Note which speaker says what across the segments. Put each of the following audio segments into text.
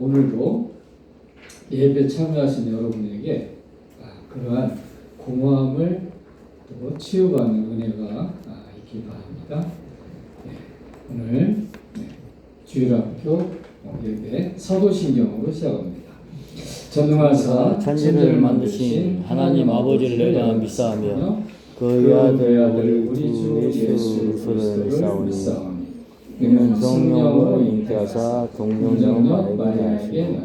Speaker 1: 오늘도 예배 참여하신 여러분에게 아, 그러한 공허함을 또 치유받는 은혜가 아, 있기 바랍니다. 네, 오늘 네, 주일학교 예배 사도신경으로 시작합니다. 전능하사
Speaker 2: 천지를 만드신 하나님 아버지를 내가 믿사하며 그의 아들 우리 주 예수 그리스도를 믿사오니 이는 성령으로 잉태하사 동정녀 마리아에게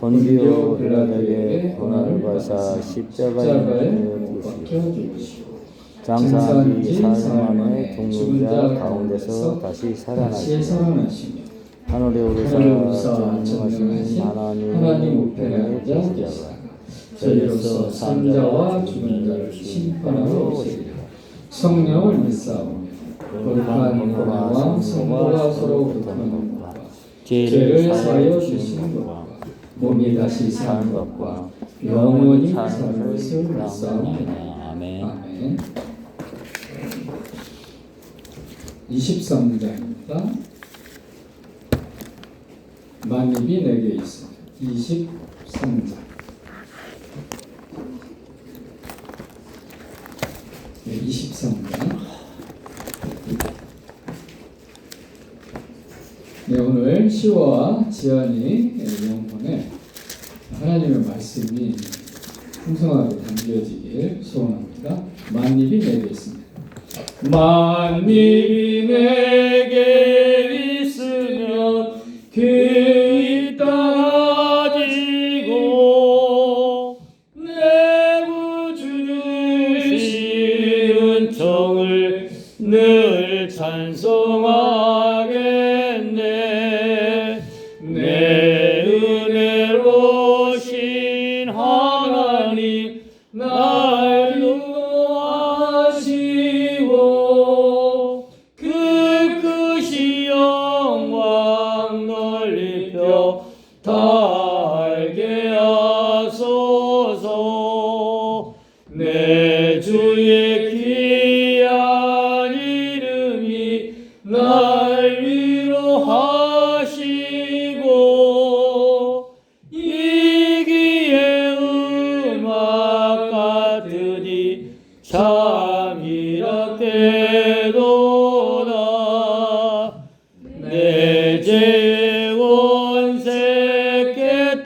Speaker 2: 본디오 빌라에게 고난을 받사 십자가에 못못
Speaker 1: 박혀 죽으시고
Speaker 2: 장사한 지 사흘 만에
Speaker 1: 만에
Speaker 2: 동문자 가운데서 다시
Speaker 1: 살아나시며
Speaker 2: 하늘에 오르사 전능하신 하나님 계시다가
Speaker 1: 계시다가 저희로서 산자와 죽은 자를 심판하러 오시리라. 성령을 믿사오며 거룩한 은혜와 성도가 서로 교통하는 것과 죄를 사하여 주시는 것과 몸이 다시 사는 것과 영원히 사는 것을 믿사옵니다.
Speaker 2: 아멘.
Speaker 1: 23장입니다 만입이 내게 있습니다. 23장 네, 23장 네, 오늘 시와 지안이 영혼에 하나님의 말씀이 풍성하게 담겨지길 소원합니다. 만입이 내게 있습니다. 만입이 내게 있으면 그이 따지고 내 구주 주시는
Speaker 2: 정을 늘 찬송하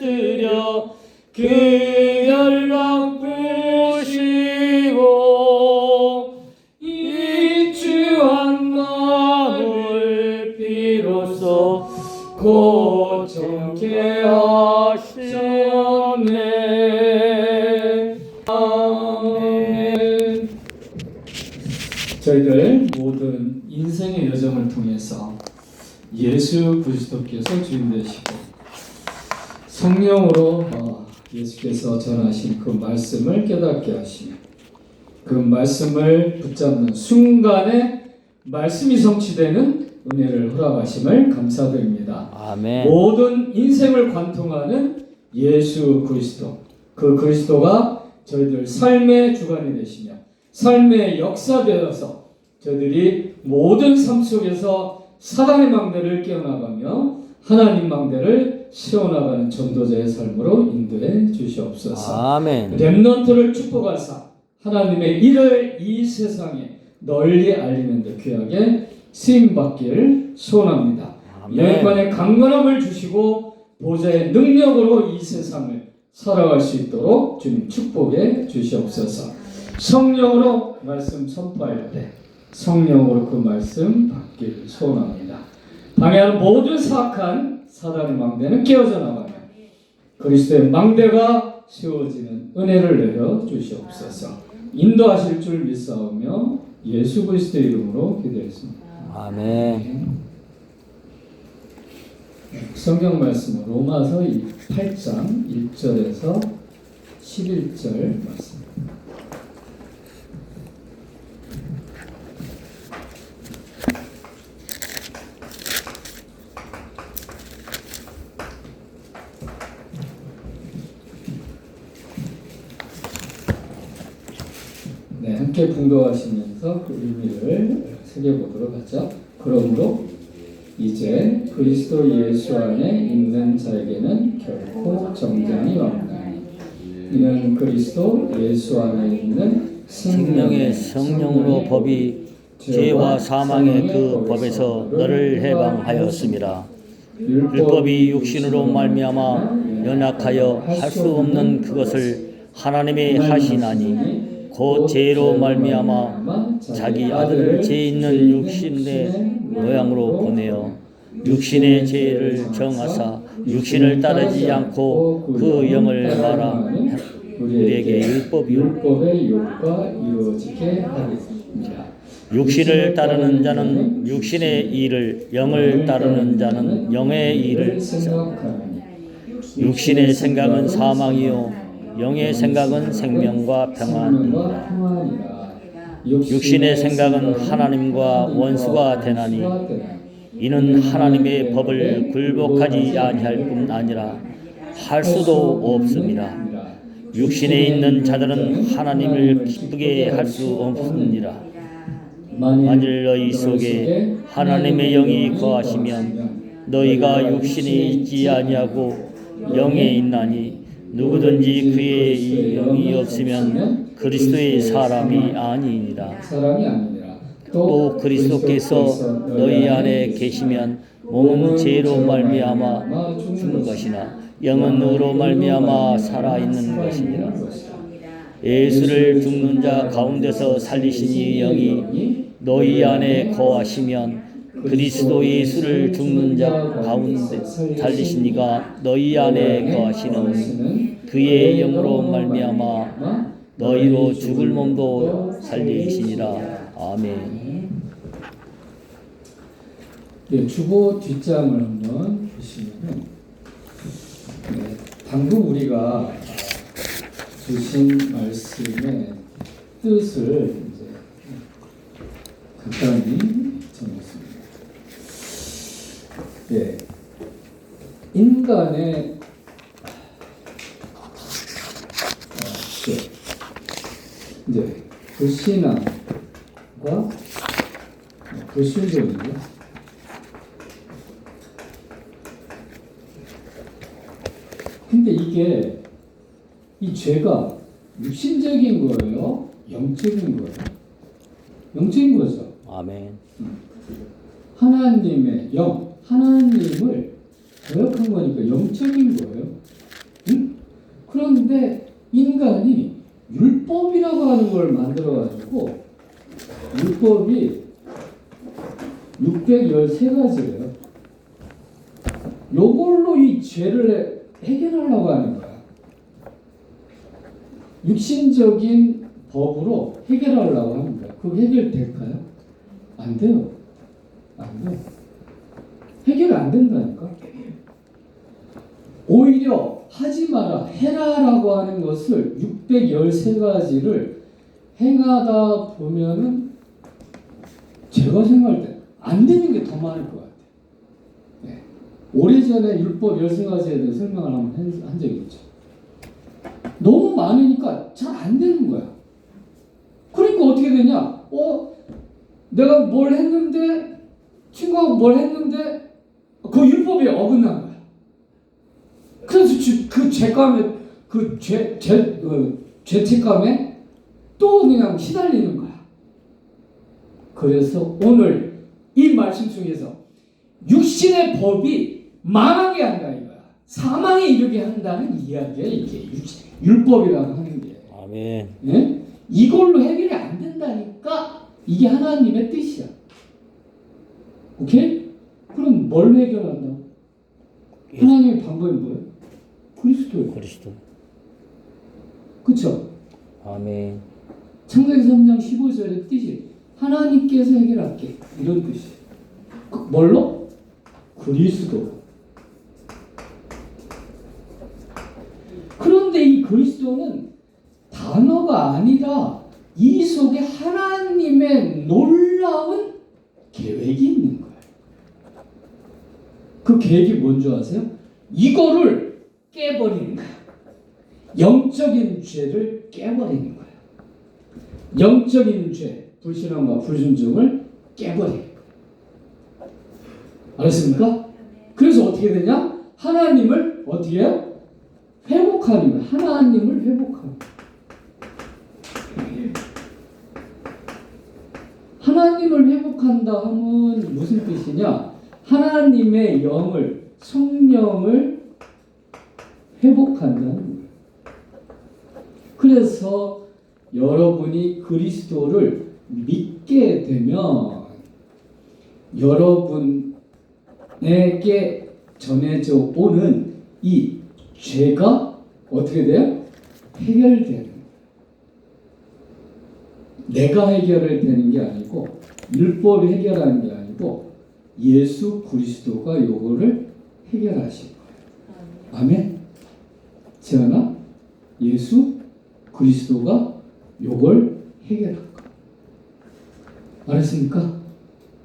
Speaker 2: 깨뜨려 그 열방 부시고 이주한 마음을 비로소 고정케 하셨네. 아멘.
Speaker 1: 저희들 모든 인생의 여정을 통해서 예수 그리스도께서 주인 되시고 성령으로 어, 예수께서 전하신 그 말씀을 깨닫게 하시며 그 말씀을 붙잡는 순간에 말씀이 성취되는 은혜를 허락하심을 감사드립니다.
Speaker 2: 아멘
Speaker 1: 모든 인생을 관통하는 예수 그리스도 그 그리스도가 저희들 삶의 주관이 되시며 삶의 역사되어서 저희들이 모든 삶 속에서 사단의 망대를 깨어나가며 하나님 망대를 세워나가는 전도자의 삶으로 인도해 주시옵소서.
Speaker 2: 아멘
Speaker 1: 렘넌트를 축복하사 하나님의 일을 이 세상에 널리 알리는 데 귀하게 쓰임 받기를 소원합니다. 영관의 강건함을 주시고 보좌의 능력으로 이 세상을 살아갈 수 있도록 주님 축복해 주시옵소서. 성령으로 말씀 선포할 때 성령으로 그 말씀 받기를 소원합니다. 방해하는 모든 사악한 사단의 망대는 깨어져 나가며 그리스도의 망대가 세워지는 은혜를 내려 주시옵소서. 인도하실 줄 믿사오며 예수 그리스도의 이름으로 기도했습니다.
Speaker 2: 아멘
Speaker 1: 성경 말씀은 로마서 8장 1절에서 11절 말씀. 네, 함께 분도하시면서 그 의미를 새겨보도록 하죠. 그러므로 이제 그리스도 예수 안에 있는 자에게 정장이 없나니 이는 그리스도 예수 안에 있는
Speaker 2: 생명의 성령으로 법이 죄와 사망의 그 법에서 너를 해방하였습니다. 율법이 육신으로 말미암아 연약하여 할 수 없는 그것을 하나님이 하시나니 곧 죄로 말미암아 자기 아들을 죄 있는 육신의 모양으로 보내어 육신의 죄를 정하사 육신을 따르지 않고 그 영을 말하 우리에게 율법이요
Speaker 1: 이루어지게.
Speaker 2: 육신을 따르는 자는 육신의 일을 영을 따르는 자는 영의 일을
Speaker 1: 생각하니
Speaker 2: 육신의 생각은 사망이요 영의 생각은 생명과 평안이라. 육신의 생각은 하나님과 원수가 되나니 이는 하나님의 법을 굴복하지 아니할 뿐 아니라 할 수도 없습니다. 육신에 있는 자들은 하나님을 기쁘게 할 수 없습니다. 만일 너희 속에 하나님의 영이 거하시면 너희가 육신에 있지 아니하고 영에 있나니 누구든지 그의 이 영이 없으면 그리스도의 사람이 아니니라.
Speaker 1: 사람이 아니라
Speaker 2: 또 그리스도께서 너희 안에 계시면 몸은 죄로 말미암아 죽는 것이나 영은 의로 말미암아 살아 있는 것이니라. 예수를 죽는 자 가운데서 살리신 이 영이 너희 안에 거하시면 그리스도 예수를 죽는 자 가운데 살리신 이가 너희 안에 거하시는 그의 영으로 말미암아 너희로 죽을 몸도 살리시니라. 아멘.
Speaker 1: 예, 주보 뒷장을 한번 보시면 네, 방금 우리가 주신 말씀의 뜻을 이제 간단히 정했습니다. 예, 인간의 어, 예, 이제 불신앙과 불순종이죠. 근데 이게 이 죄가 육신적인 거예요? 영적인 거예요? 영적인 거죠.
Speaker 2: 아멘.
Speaker 1: 하나님의 영, 하나님을 거역한 거니까 영적인 거예요. 응? 그런데 인간이 율법이라고 하는 걸 만들어가지고 율법이 613가지래요. 요걸로 이 죄를 해결하려고 하는 거야. 육신적인 법으로 해결하려고 거야. 그거 해결될까요? 안 돼요. 안 돼. 해결 안 된다니까. 오히려 하지 마라, 해라라고 하는 것을 613가지를 행하다 보면은 제가 생각할 때 안 되는 게 더 많을 것 같아요. 네. 오래전에 율법 13가지에 대해 설명을 한번 한- 한 적이 있죠. 너무 많으니까 잘 안 되는 거야. 그러니까 어떻게 되냐? 어, 내가 뭘 했는데 친구가 뭘 했는데 그 율법에 어긋난 거야. 그래서 주- 그 죄감에 그죄 죄 그 죄책감에 또 그냥 시달리는 거야. 그래서 오늘 이 말씀 중에서 육신의 법이 망하게 한다 이거야. 사망에 이르게 한다는 이야기야 이게 육- 율법이라고 하는 게.
Speaker 2: 아멘.
Speaker 1: 예? 이걸로 해결이 안 된다니까 이게 하나님의 뜻이야. 오케이? 그럼 뭘 해결한다고? 하나님의 방법이 뭐예요? 그리스도예요.
Speaker 2: 그리스도.
Speaker 1: 그쵸?
Speaker 2: 아멘.
Speaker 1: 창세기 3장 15절의 뜻이 하나님께서 해결할게 이런 뜻이에요. 그 뭘로? 그리스도. 그런데 이 그리스도는 단어가 아니라 이 속에 하나님의 놀라운 계획이 있는 거예요. 그 계획이 뭔지 아세요? 이거를 깨버리는 거야. 영적인 죄를 깨버리는 거야. 영적인 죄, 불신앙과 불순종을 깨버려. 알았습니까? 그래서 어떻게 되냐? 하나님을 어떻게 해요? 회복하는 거예요. 하나님을 회복하는 거예요. 하나님을 회복한다 하면 무슨 뜻이냐? 하나님의 영을 성령을 회복한다는. 그래서 여러분이 그리스도를 믿게 되면 여러분에게 전해져 오는 이 죄가 어떻게 돼요? 해결되는. 내가 해결을 되는 게 아니고 율법이 해결하는 게 아니고 예수 그리스도가 요거를 해결하실 거예요. 아멘. 재현아, 예수 그리스도가 요걸 해결할 거야. 알았습니까?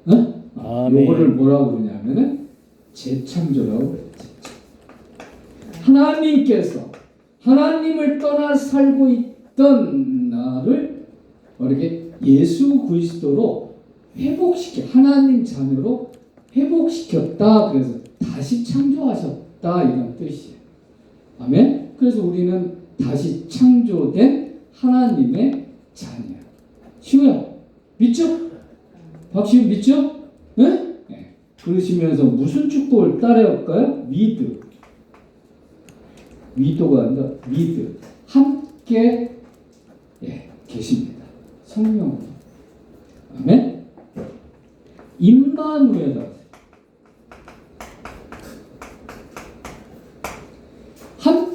Speaker 1: 어?
Speaker 2: 아멘.
Speaker 1: 요거를 뭐라고 그러냐면은 재창조라고 그래요. 하나님께서 하나님을 떠나 살고 있던 나를 이렇게 예수 그리스도로 회복시켜 하나님 자녀로 회복시켰다. 그래서 다시 창조하셨다 이런 뜻이에요. 아멘. 그래서 우리는 다시 창조된 하나님의 자녀야. 시우야 믿죠? 박시우 믿죠? 네? 네. 그러시면서 무슨 축복을 따라할까요? 미드. 위도가 아니라 미드. 함께 예, 계십니다. 성령. 아멘. 임마누에다.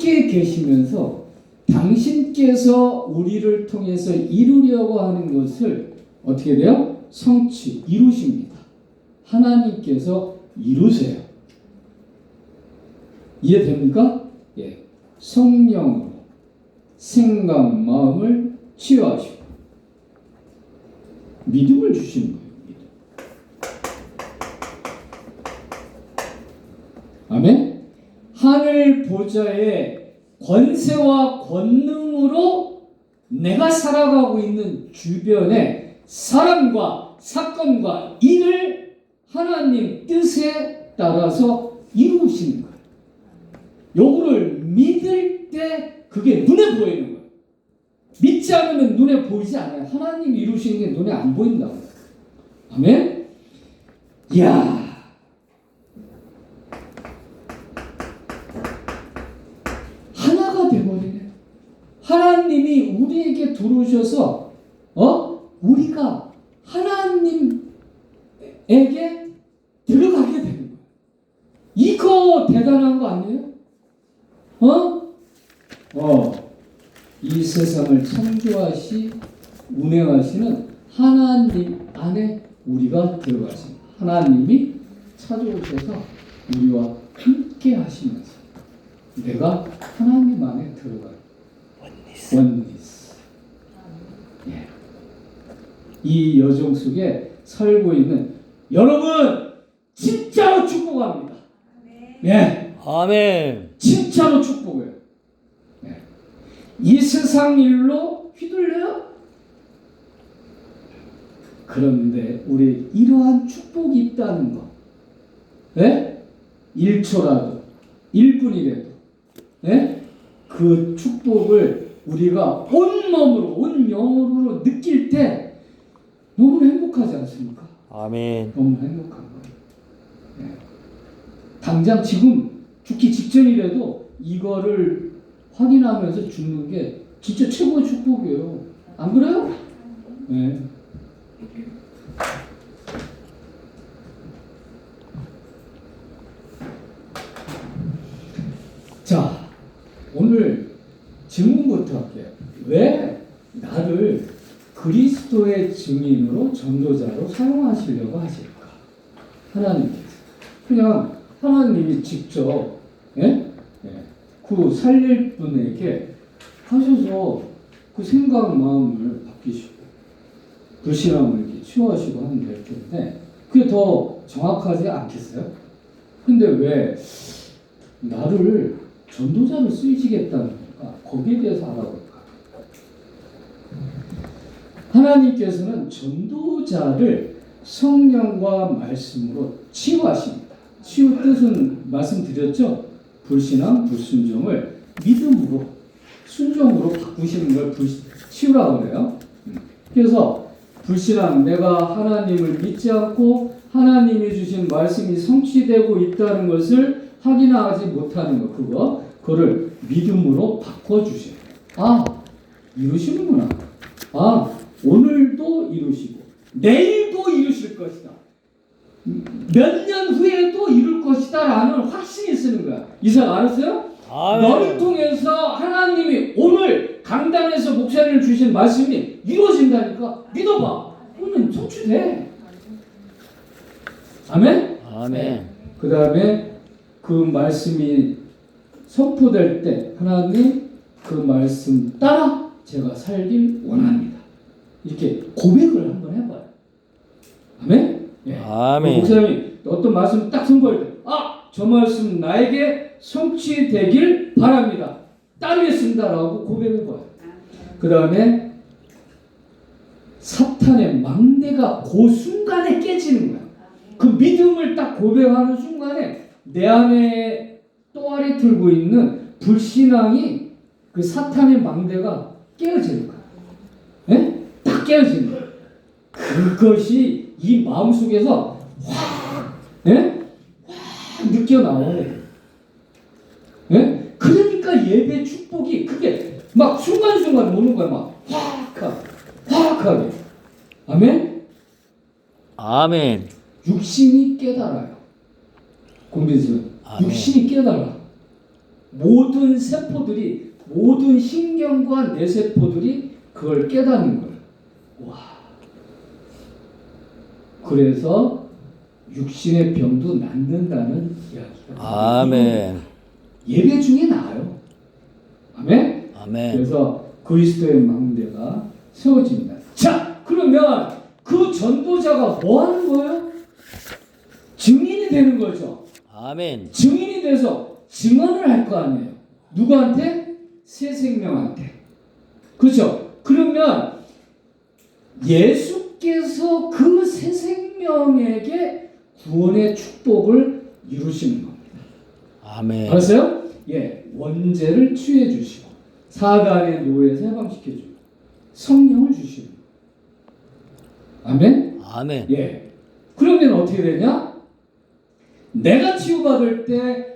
Speaker 1: 함께 계시면서 당신께서 우리를 통해서 이루려고 하는 것을 어떻게 돼요? 성취, 이루십니다. 하나님께서 이루세요. 이해됩니까? 예. 성령으로 생각, 마음을 치유하시고 믿음을 주시는 거예요. 믿음. 아멘. 하늘 보좌의 권세와 권능으로 내가 살아가고 있는 주변의 사람과 사건과 일을 하나님 뜻에 따라서 이루시는 거예요. 요거를 믿을 때 그게 눈에 보이는 거예요. 믿지 않으면 눈에 보이지 않아요. 하나님 이루시는 게 눈에 안 보인다고. 아멘? 이야. 하나가 되버리네. 하나님이 우리에게 들어오셔서, 어? 우리가 하나님에게 들어가게 되는 거예요. 이거 대단한 거 아니에요? 어? 어. 이 세상을 창조하시, 운행하시는 하나님 안에 우리가 들어가십니다. 하나님이 찾아오셔서 우리와 함께 하시면서 내가 하나님 안에 들어가요. 원리스. 예. 이 여정 속에 살고 있는 여러분 진짜로 축복합니다. 예.
Speaker 2: 아멘.
Speaker 1: 진짜로 축복해요. 예. 이 세상 일로 휘둘려요? 그런데 우리 이러한 축복이 있다는 거. 예? 1초라도, 1분이라도, 예? 그 축복을 우리가 온 몸으로, 온 영으로 느낄 때 너무 행복하지 않습니까?
Speaker 2: 아멘.
Speaker 1: 너무 행복한 거예요. 예. 당장 지금 죽기 직전이라도 이거를 확인하면서 죽는 게 진짜 최고의 축복이에요. 안 그래요? 네. 자, 오늘 질문부터 할게요. 왜 나를 그리스도의 증인으로 전도자로 사용하시려고 하실까? 하나님께서. 그냥 하나님이 직접, 예? 예. 그 살릴 분에게 하셔서 그 생각, 마음을 바뀌시고, 불신함을 이렇게 치유하시고 하면 될 텐데, 그게 더 정확하지 않겠어요? 근데 왜 나를 전도자로 쓰이시겠다는? 거기에 대해서 알아볼까? 하나님께서는 전도자를 성령과 말씀으로 치유하십니다. 치유 뜻은 말씀드렸죠? 불신앙, 불순종을 믿음으로 순종으로 바꾸시는 걸 불, 치유라고 그래요. 그래서 불신앙, 내가 하나님을 믿지 않고 하나님이 주신 말씀이 성취되고 있다는 것을 확인하지 못하는 것, 그거, 그거를 믿음으로 바꿔주셔요. 아, 이루시는구나. 아, 오늘도 이루시고, 내일도 이루실 것이다. 몇 년 후에도 이룰 것이다. 라는 확신이 쓰는 거야. 이상 알았어요? 너를. 통해서 하나님이 오늘 강단에서 목사님을 주신 말씀이 이루어진다니까 믿어봐. 그러면 성취돼. 아멘?
Speaker 2: 아멘.
Speaker 1: 그 다음에 그 말씀이 선포될 때 하나님 그 말씀 따라 제가 살길 원합니다. 이렇게 고백을 한번 해봐요. 아멘? 예.
Speaker 2: 아멘.
Speaker 1: 목사님이 어떤 말씀 딱 선포할 때, 아, 저 말씀 나에게 성취되길 바랍니다. 따르겠습니다라고 고백해봐요. 그 다음에 사탄의 망대가 그 순간에 깨지는 거야. 그 믿음을 딱 고백하는 순간에 내 안에 또아리 들고 있는 불신앙이 그 사탄의 망대가 깨어지는 거야. 예? 딱 깨어지는 거야. 그것이 이 마음 속에서 확, 예? 확 느껴 나와요. 예? 그러니까 예배 축복이 그게 막 순간순간 오는 거야, 막 확, 확하게. 아멘?
Speaker 2: 아멘.
Speaker 1: 육신이 깨달아요. 공빈수
Speaker 2: 아멘.
Speaker 1: 육신이 깨달아. 모든 세포들이 모든 신경과 뇌세포들이 그걸 깨닫는 거예요. 와. 그래서 육신의 병도 낫는다는 이야기가
Speaker 2: 아멘.
Speaker 1: 예배 중에 나아요. 아멘.
Speaker 2: 아멘.
Speaker 1: 그래서 그리스도의 망대가 세워집니다. 자, 그러면 그 전도자가 뭐 하는 거예요? 증인이 되는 거죠.
Speaker 2: 아멘.
Speaker 1: 증인이 돼서 증언을 할 거 아니에요. 누구한테? 새 생명한테. 그렇죠? 그러면 예수께서 그 새 생명에게 구원의 축복을 이루시는 겁니다.
Speaker 2: 아멘.
Speaker 1: 알았어요? 예, 원죄를 취해 주시고 사단의 노예에서 해방시켜 주고 성령을 주시고 아멘.
Speaker 2: 아멘.
Speaker 1: 예. 그러면 어떻게 되냐? 내가 치유받을 때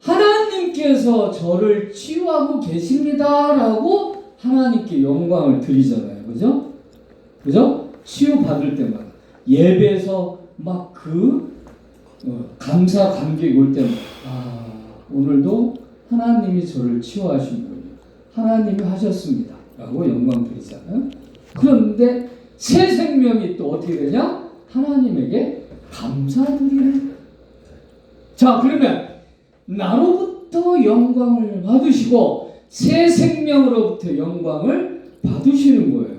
Speaker 1: 하나님께서 저를 치유하고 계십니다라고 하나님께 영광을 드리잖아요. 그죠? 그죠? 치유받을 때마다 예배에서 막그 감사 감격이 올 때마다 아, 오늘도 하나님이 저를 치유하신군요. 하나님이 하셨습니다. 라고 영광 드리잖아요. 그런데 새 생명이 또 어떻게 되냐? 하나님에게 감사드리는 자, 그러면 나로부터 영광을 받으시고 새 생명으로부터 영광을 받으시는 거예요.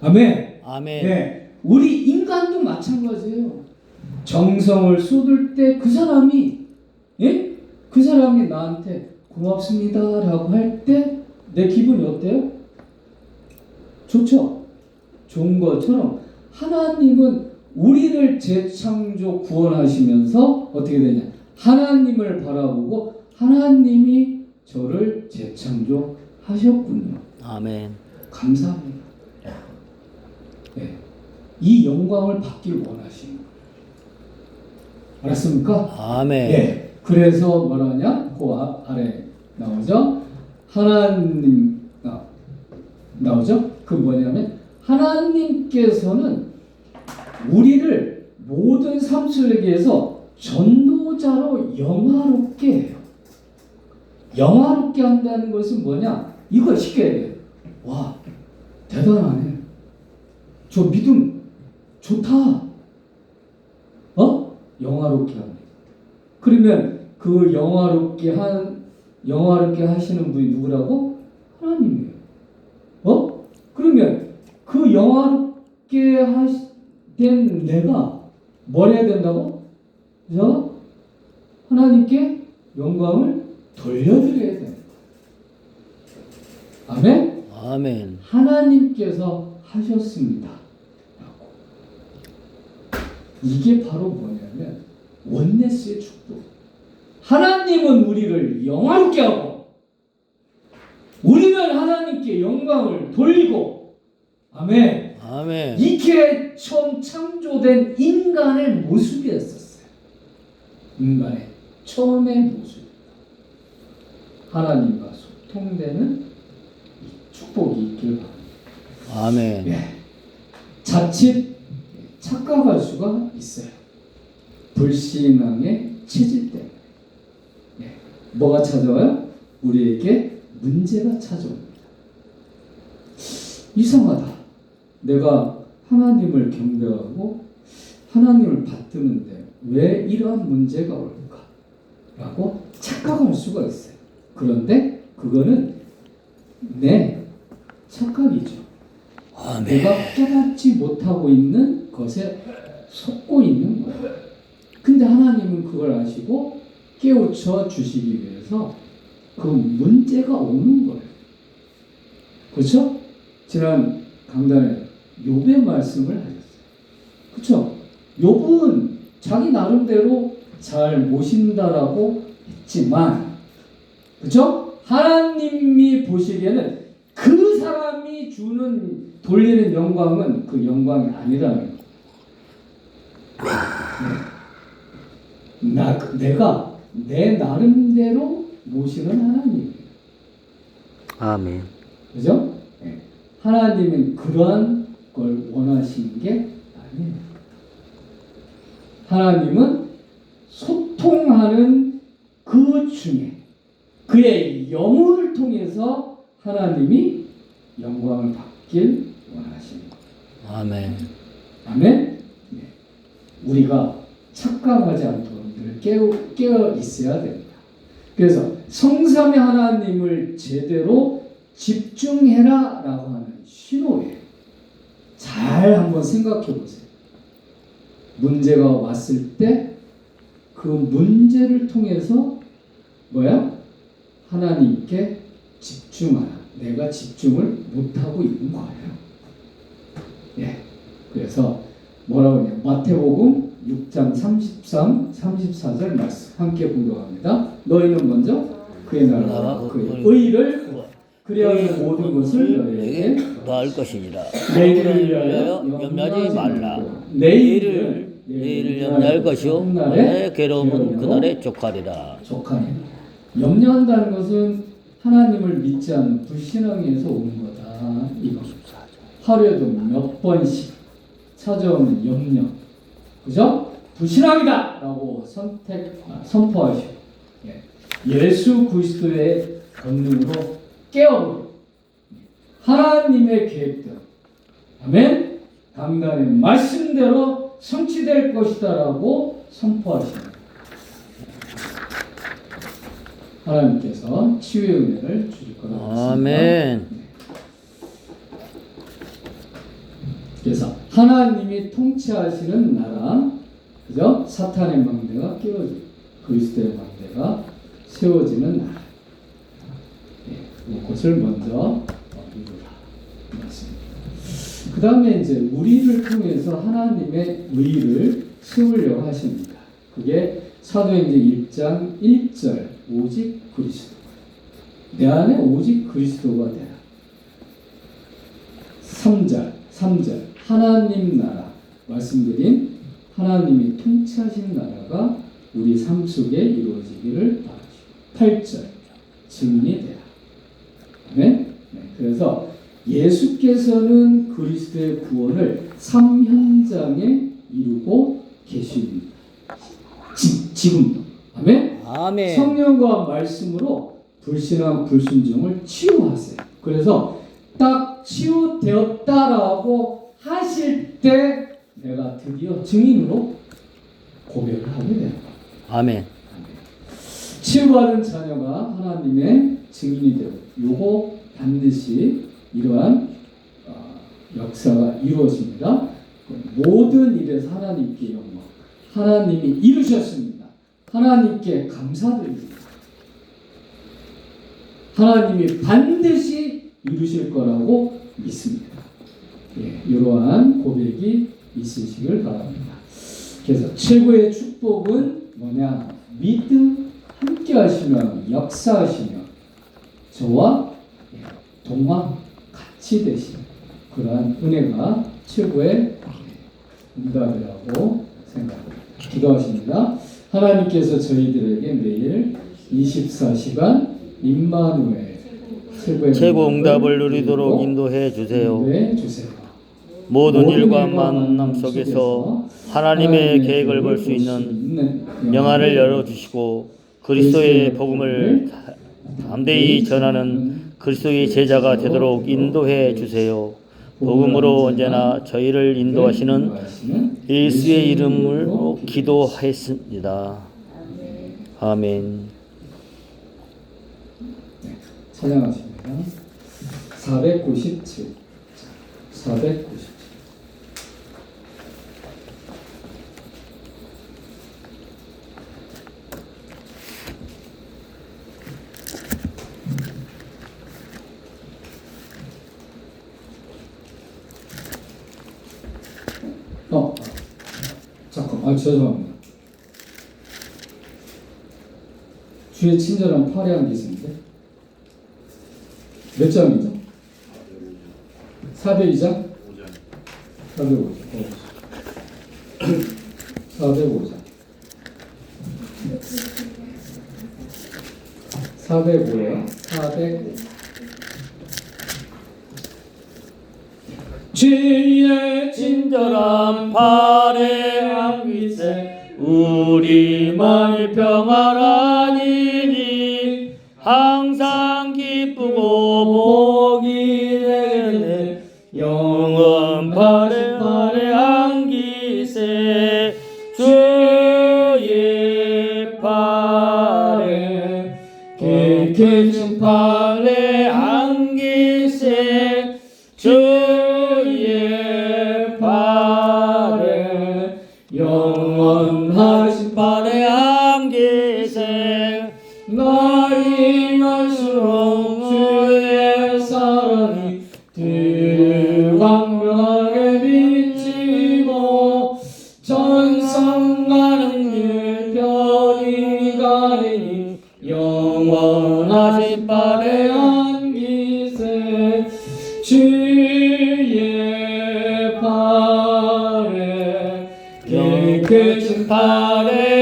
Speaker 1: 아멘.
Speaker 2: 아멘.
Speaker 1: 네, 우리 인간도 마찬가지예요. 정성을 쏟을 때 그 사람이 예? 그 사람이 나한테 고맙습니다라고 할 때 내 기분이 어때요? 좋죠. 좋은 것처럼 하나님은 우리를 재창조 구원하시면서 어떻게 되냐? 하나님을 바라보고 하나님이 저를 재창조하셨군요.
Speaker 2: 아멘.
Speaker 1: 감사합니다. 네. 이 영광을 받길 원하시는 거예요. 알았습니까?
Speaker 2: 아멘.
Speaker 1: 네. 그래서 뭐라냐? 그 아, 아래 나오죠? 하나님 아, 나오죠? 그 뭐냐면 하나님께서는 우리를 모든 삶 속에서 전도자로 영화롭게 해요. 영화롭게 한다는 것은 뭐냐? 이거 쉽게 해요. 와, 대단하네. 저 믿음 좋다. 어? 영화롭게 합니다. 그러면 그 영화롭게 한 영화롭게 하시는 분이 누구라고? 하나님이에요. 어? 그러면 그 영화롭게 하시, 된 내가 뭘 해야 된다고? 그래서 하나님께 영광을 돌려드려야 돼. 아멘?
Speaker 2: 아멘.
Speaker 1: 하나님께서 하셨습니다. 라고. 이게 바로 뭐냐면 원네스의 축복. 하나님은 우리를 영화롭게 하고 우리는 하나님께 영광을 돌리고 아멘.
Speaker 2: 아멘.
Speaker 1: 이게 처음 창조된 인간의 모습이었었어요. 인간의 처음의 모습. 하나님과 소통되는 이 축복이 있길 바랍니다.
Speaker 2: 아멘.
Speaker 1: 예. 자칫 착각할 수가 있어요. 불신앙의 체질 때문에. 예. 뭐가 찾아와요? 우리에게 문제가 찾아옵니다. 이상하다. 내가 하나님을 경배하고 하나님을 받드는데 왜 이러한 문제가 올까? 라고 착각할 수가 있어요. 그런데 그거는 내 착각이죠.
Speaker 2: 아멘.
Speaker 1: 내가 깨닫지 못하고 있는 것에 속고 있는 거예요. 근데 하나님은 그걸 아시고 깨우쳐 주시기 위해서 그 문제가 오는 거예요. 그렇죠? 지난 강단에 욥의 말씀을 하셨어요. 그렇죠? 욥은 자기 나름대로 잘 모신다라고 했지만 그렇죠? 하나님이 보시기에는 그 사람이 주는 돌리는 영광은 그 영광이 아니라는 거. 네. 나 내가 내 나름대로 모시는 하나님.
Speaker 2: 아멘.
Speaker 1: 그죠? 예. 하나님은 그러한 걸 원하시는 게 아니에요. 하나님은 소통하는 그 중에 그의 영혼을 통해서 하나님이 영광을 받길 원하시는 거예요.
Speaker 2: 아멘.
Speaker 1: 아멘? 네. 우리가 착각하지 않도록 늘 깨어, 깨어 있어야 됩니다. 그래서 성삼의 하나님을 제대로 집중해라 라고 하는. 잘 한번 생각해 보세요. 문제가 왔을 때 그 문제를 통해서 뭐야? 하나님께 집중하라. 내가 집중을 못하고 있는 거예요. 예. 그래서 뭐라고 하냐? 마태복음 6장 33, 34절 말씀 함께 공독합니다. 너희는 먼저 그의 나라와 그의 의를 그리하면 모든 것을 너희에게
Speaker 2: 더할 것이니라.
Speaker 1: 내일을
Speaker 2: 위하여 염려하지 말라.
Speaker 1: 내일을
Speaker 2: 내일을 염려할 것이요 내 괴로움은 그날에 족하리라.
Speaker 1: 족하니 염려한다는 것은 하나님을 믿지 않는 불신앙에서 오는 거다 이거 하루에도 몇 번씩 찾아오는 염려 그죠? 불신앙이다 라고 선택 아, 선포하시고 예. 예수 그리스도의 권능으로 깨어버려 하나님의 계획대로 아멘 강단의 말씀대로 성취될 것이다라고 선포하십니다. 하나님께서 치유의 은혜를 주실 거라고 믿습니다.
Speaker 2: 아멘.
Speaker 1: 그래서 하나님이 통치하시는 나라, 그죠? 사탄의 망대가 깨어지고 그리스도의 망대가 세워지는 나라. 예, 이것을 먼저. 그 다음에 이제 우리를 통해서 하나님의 의를 세우려고 하십니다. 그게 사도행전 1장 1절 오직 그리스도. 내 안에 오직 그리스도가 되라. 3절, 3절 하나님 나라 말씀드린 하나님이 통치하신 나라가 우리 삶 속에 이루어지기를 바라시고 8절 증인이 되라. 아멘. 네, 그래서 예수께서는 그리스도의 구원을 삶 현장에 이루고 계십니다. 지, 지금도. 아멘.
Speaker 2: 아멘.
Speaker 1: 성령과 말씀으로 불신앙 불순종을 치유하세요. 그래서 딱 치유되었다라고 하실 때 내가 드디어 증인으로 고백을 하게 돼요.
Speaker 2: 아멘.
Speaker 1: 치유받은 자녀가 하나님의 증인이 되고 요거 반드시 이러한 어, 역사가 이루어집니다. 모든 일에서 하나님께 영광. 하나님이 이루셨습니다. 하나님께 감사드립니다. 하나님이 반드시 이루실 거라고 믿습니다. 예, 이러한 고백이 있으시길 바랍니다. 그래서 최고의 축복은 뭐냐? 믿음하는 함께 하시며 역사하시며 저와 동화 되시는 그러한 은혜가 최고의 응답이라고 생각합니다. 기도하십니다. 하나님께서 저희들에게 매일 24시간 임마누엘 최고의
Speaker 2: 최고 응답을 누리도록 인도해 주세요.
Speaker 1: 인도해 주세요.
Speaker 2: 모든 일과 만남 속에서 하나님의 계획을 볼 수 있는 영안을 열어주시고 그리스도의 복음을 담대히 전하는 그리스도의 제자가 되도록 인도해 주세요. 복음으로 언제나 저희를 인도하시는 예수의 이름으로 기도하였습니다. 아멘.
Speaker 1: 찬양하십니다. 497 497 아 죄송합니다. 주의 친절한 파리한 기세인데 몇 장이죠? 402장? 405장. 405장. 405요. 405. 주의
Speaker 2: 친절한 우리 마음이 평안하니니 항상 기쁘고 깨끗한 발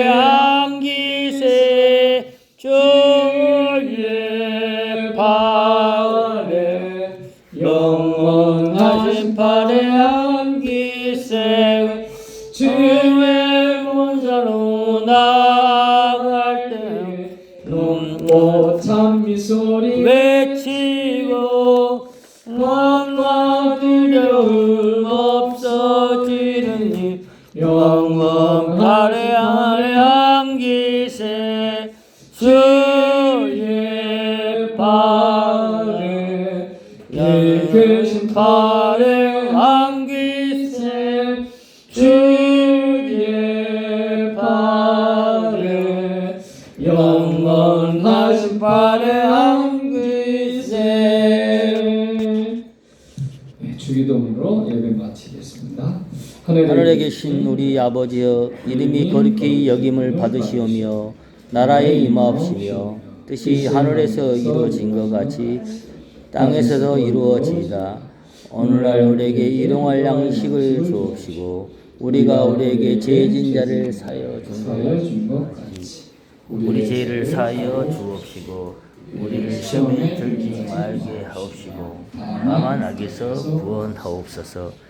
Speaker 1: 마치겠습니다.
Speaker 2: 하늘에 계신 우리 아버지여 이름이 거룩히 여김을 받으시오며 나라에 임하옵시며 뜻이 하늘에서 이루어진 것 같이 땅에서도 이루어지이다 오늘날 우리에게 일용할 양식을 주옵시고 우리가 우리에게 죄진 자를 사여 준것
Speaker 1: 사여 준것 같이
Speaker 2: 우리 죄를 사여 주옵시고 우리를 시험에 들지 말게 하옵시고 다만 악에서 구원하옵소서